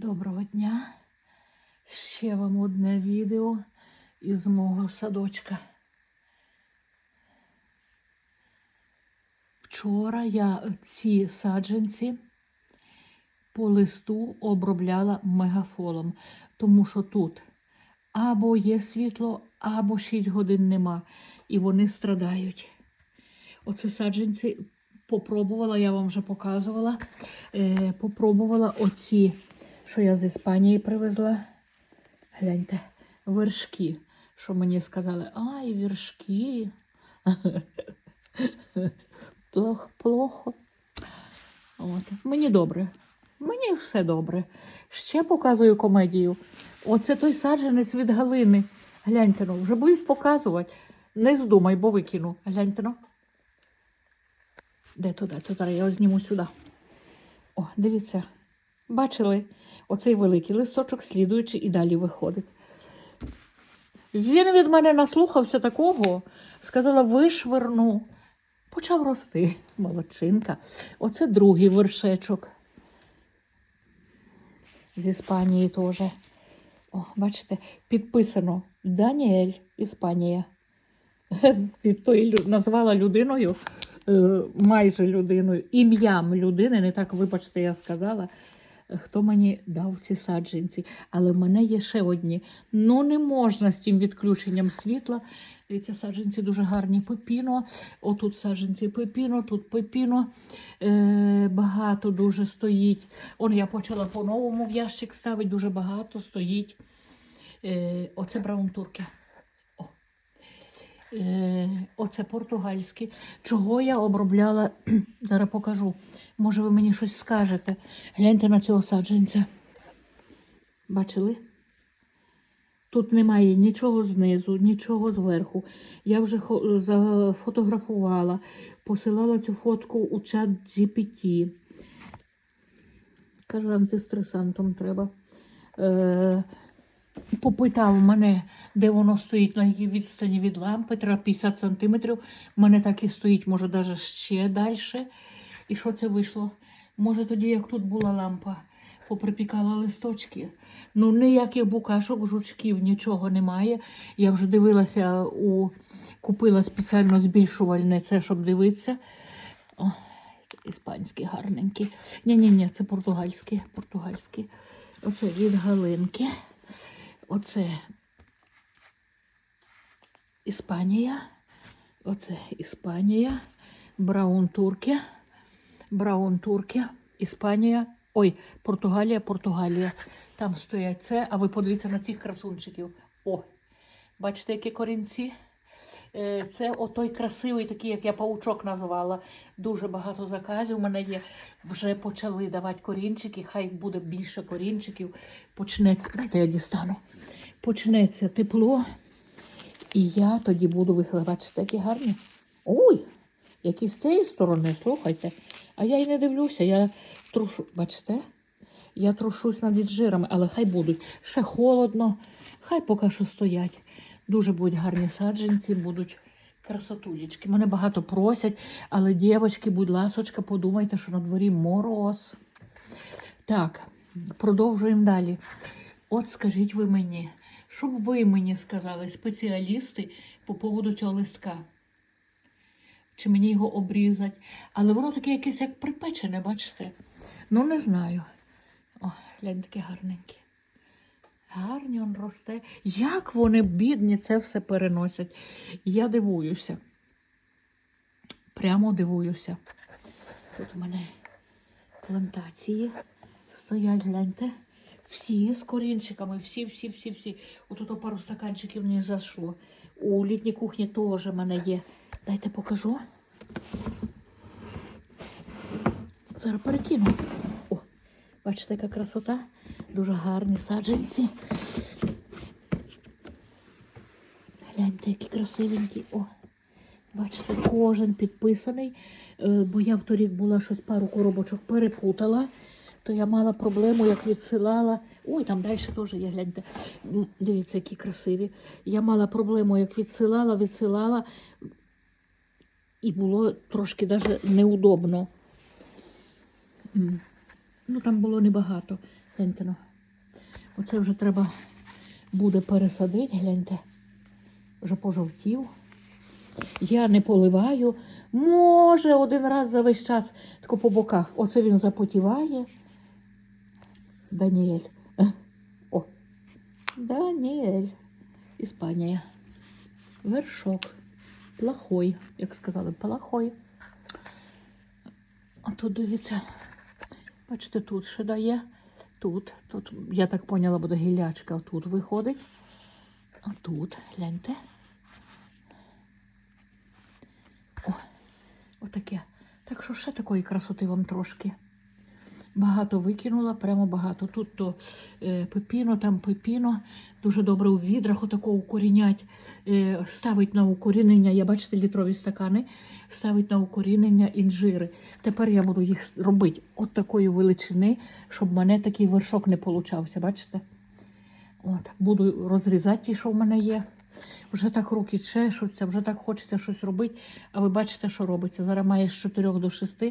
Доброго дня. Ще вам одне відео із мого садочка. Вчора я ці саджанці по листу обробляла мегафолом, тому що тут або є світло, або 6 годин нема, і вони страдають. Оце саджанці попробувала, я вам вже показувала. Е, попробувала оці, що я з Іспанії привезла. Гляньте, вершки. Що мені сказали? Ай, вершки. Плохо, плохо. Мені добре. Мені все добре. Ще показую комедію. Оце той саджанець від Галини. Гляньте ну, вже боюсь показувати. Не здумай, бо викину. Гляньте ну. Де туди, туди, я його зніму сюди. О, дивіться. Бачили? Оцей великий листочок, слідуючий і далі виходить. Він від мене наслухався такого, сказала, вишверну. Почав рости. Молодчинка. Оце другий вершечок. З Іспанії теж. О, бачите, підписано Даніель, Іспанія. Від тої назвала людиною, е, майже людиною, ім'ям людини, не так, вибачте, я сказала, хто мені дав ці саджанці. Але в мене є ще одні. Ну, не можна з цим відключенням світла. Дивіться, саджанці дуже гарні пепіно. Отут саджанці пепіно, тут пепіно. Е, багато дуже стоїть. Он я почала по-новому в ящик ставити, дуже багато стоїть. Е, оце браунтурки. Е, оце португальські. Чого я обробляла? Зараз покажу. Може, ви мені щось скажете. Гляньте на цього саджанця. Бачили? Тут немає нічого знизу, нічого зверху. Я вже зафотографувала, посилала цю фотку у чат GPT. Каже, антистресантом треба. Е, попитав мене, де воно стоїть, на якій відстані від лампи, треба 50 сантиметрів. У мене так і стоїть, може, навіть ще далі. І що це вийшло? Може, тоді, як тут була лампа, поприпікала листочки. Ну, ніяких букашок, жучків, нічого немає. Я вже дивилася, у... купила спеціально збільшувальне це, щоб дивитися. О, іспанські гарненькі. Ні-ні-ні, це португальські. португальські. Оце від Галинки. Оце Іспанія. Оце Іспанія. Браун Турки. Браун Турки. Іспанія. Ой, Португалія, Португалія. Там стоять це, а ви подивіться на цих красунчиків. О, бачите, які корінці? Е, Це отой красивий, такий, як я паучок назвала. Дуже багато заказів. У мене є. Вже почали давати корінчики. Хай буде більше корінчиків. Почнеться. Дайте я дістану. Почнеться тепло. І я тоді буду висилати. Бачите, які гарні. Ой, які з цієї сторони, слухайте. А я й не дивлюся, я трушу, бачите? Я трушусь над віджирами, але хай будуть. Ще холодно, хай поки що стоять. Дуже будуть гарні саджанці, будуть красотулечки. Мене багато просять, але дівчатки, будь ласочка, подумайте, що на дворі мороз. Так, продовжуємо далі. От скажіть ви мені, що б ви мені сказали, спеціалісти по поводу цього листка? Чи мені його обрізати? Але воно таке якесь як припечене, бачите? Ну, не знаю. О, глянь, таке гарненьке. Гарні он росте. Як вони, бідні, це все переносять. Я дивуюся. Прямо дивуюся. Тут у мене плантації стоять, гляньте. Всі з корінчиками, всі, всі, всі, всі. Отут пару стаканчиків не зайшло. У літній кухні теж в мене є. Дайте покажу. Зараз перекину. О, бачите, яка красота. Дуже гарні саджанці. Гляньте, які красивенькі. О, бачите, кожен підписаний. Е, Бо я в торік була щось пару коробочок перепутала. То я мала проблему, як відсилала. Ой, там далі теж є, гляньте. Дивіться, які красиві. Я мала проблему, як відсилала, відсилала. І було трошки навіть неудобно. Ну, там було небагато. Гляньте, ну. Оце вже треба буде пересадити, гляньте. Вже пожовтів. Я не поливаю. Може, один раз за весь час, тако по боках. Оце він запотіває. Даніель. О. Даніель. Іспанія. Вершок. Плохой, як сказали, плохой. А тут дивіться. Бачите, тут ще дає. Тут, тут, я так поняла, буде гілячка тут виходить. А тут, гляньте. О, отаке. Так що ще такої красоти вам трошки. Багато викинула, прямо багато. Тут то е, пепіно, там пепіно. Дуже добре у відрах отако укорінять, е, ставить на укорінення. Я бачите, літрові стакани, ставить на укорінення інжири. Тепер я буду їх робити от такої величини, щоб в мене такий вершок не получався. Бачите? От, буду розрізати ті, що в мене є. Вже так руки чешуться, вже так хочеться щось робити. А ви бачите, що робиться. Зараз має з 4 до 6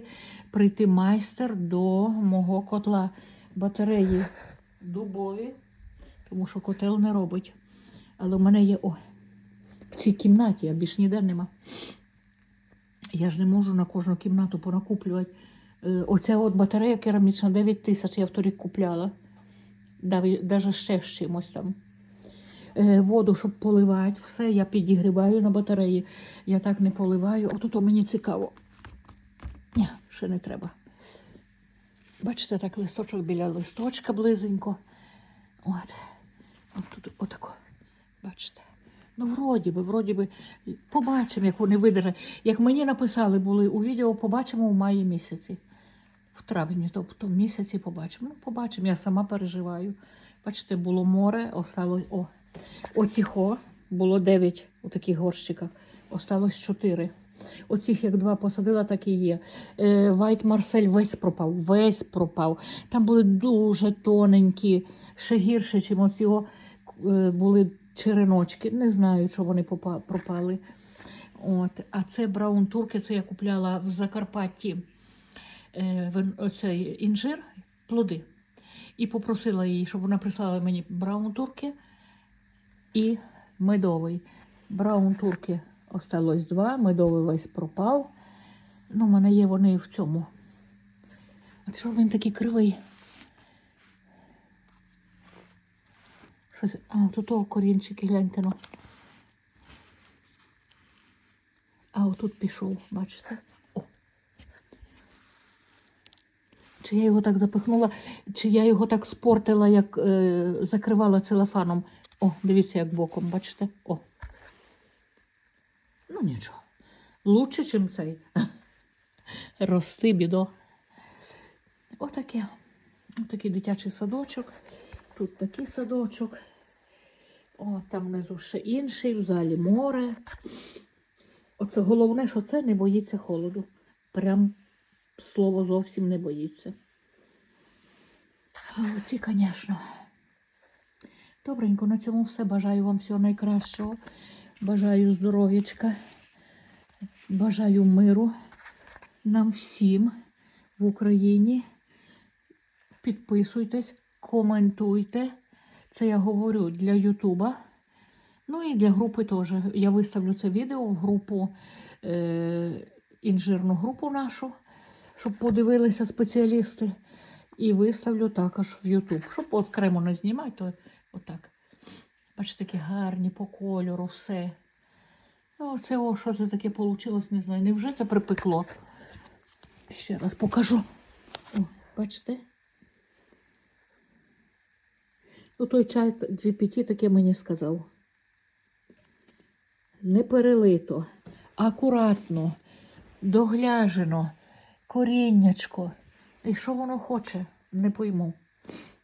прийти майстер до мого котла. Батареї дубові, тому що котел не робить. Але в мене є о, в цій кімнаті, а більш ніде нема. Я ж не можу на кожну кімнату понакуплювати. Е, Оця от батарея керамічна 9 тисяч я в торік купляла. Навіть ще з чимось там. Е, Воду, щоб поливати, все я підігріваю на батареї. Я так не поливаю. Отут мені цікаво. Ні, ще не треба. Бачите, так листочок біля листочка близенько. От. От отако. Бачите. Ну, вроді би, вроді би, побачимо, як вони видержать. Як мені написали були у відео, побачимо у маї місяці. В травні, тобто в місяці побачимо. Ну, побачимо, я сама переживаю. Бачите, було море, осталось. О, оціхо було 9 у таких горщиках, осталось 4. Оцих як два посадила, так і є. Е, Вайт Марсель весь пропав, весь пропав. Там були дуже тоненькі, ще гірше, ніж оці е, були череночки. Не знаю, що вони пропали. От. А це браун турки, це я купляла в Закарпатті е, оцей інжир, плоди. І попросила її, щоб вона прислала мені браун турки і медовий. Браун турки осталось два, медовий весь пропав. Ну, в мене є вони в цьому. А що він такий кривий? Щось. А, тут корінчики, гляньте ну. А отут пішов, бачите? О. Чи я його так запихнула, чи я його так спортила, як е, закривала целофаном. О, дивіться, як боком, бачите? О. Ну нічого. Лучше, ніж цей. Рости, бідо. Отаке. Отакий дитячий садочок. Тут такий садочок. О, там внизу ще інший, в залі море. Оце головне, що це не боїться холоду. Прям слово зовсім не боїться. А оці, звісно. Добренько, на цьому все. Бажаю вам всього найкращого. Бажаю здоров'ячка. Бажаю миру нам всім в Україні. Підписуйтесь, коментуйте. Це я говорю для Ютуба. Ну і для групи теж. Я виставлю це відео в групу, е, інжирну групу нашу, щоб подивилися спеціалісти. І виставлю також в Ютуб. Щоб окремо не знімати, отак. Бачите, такі гарні по кольору, все. Ну, оце о, що це таке вийшло, не знаю. Невже це припекло? Ще раз покажу. О, бачите? Ну, той чат GPT таке мені сказав. Не перелито, акуратно, догляжено, коріннячко. І що воно хоче, не пойму.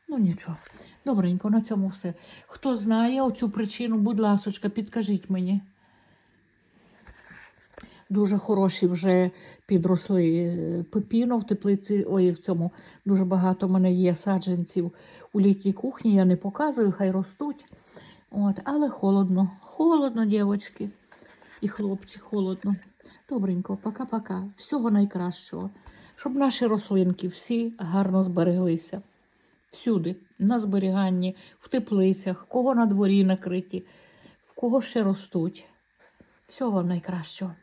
Ну нічого. Добренько, на цьому все. Хто знає оцю причину, будь ласочка, підкажіть мені. Дуже хороші вже підросли е, пепіно в теплиці. Ой, в цьому дуже багато в мене є саджанців у літній кухні. Я не показую, хай ростуть. От, але холодно. Холодно, дівчатки. І хлопці, холодно. Добренько, пока-пока. Всього найкращого. Щоб наші рослинки всі гарно збереглися. Всюди, на зберіганні, в теплицях, кого на дворі накриті, в кого ще ростуть. Всього найкращого.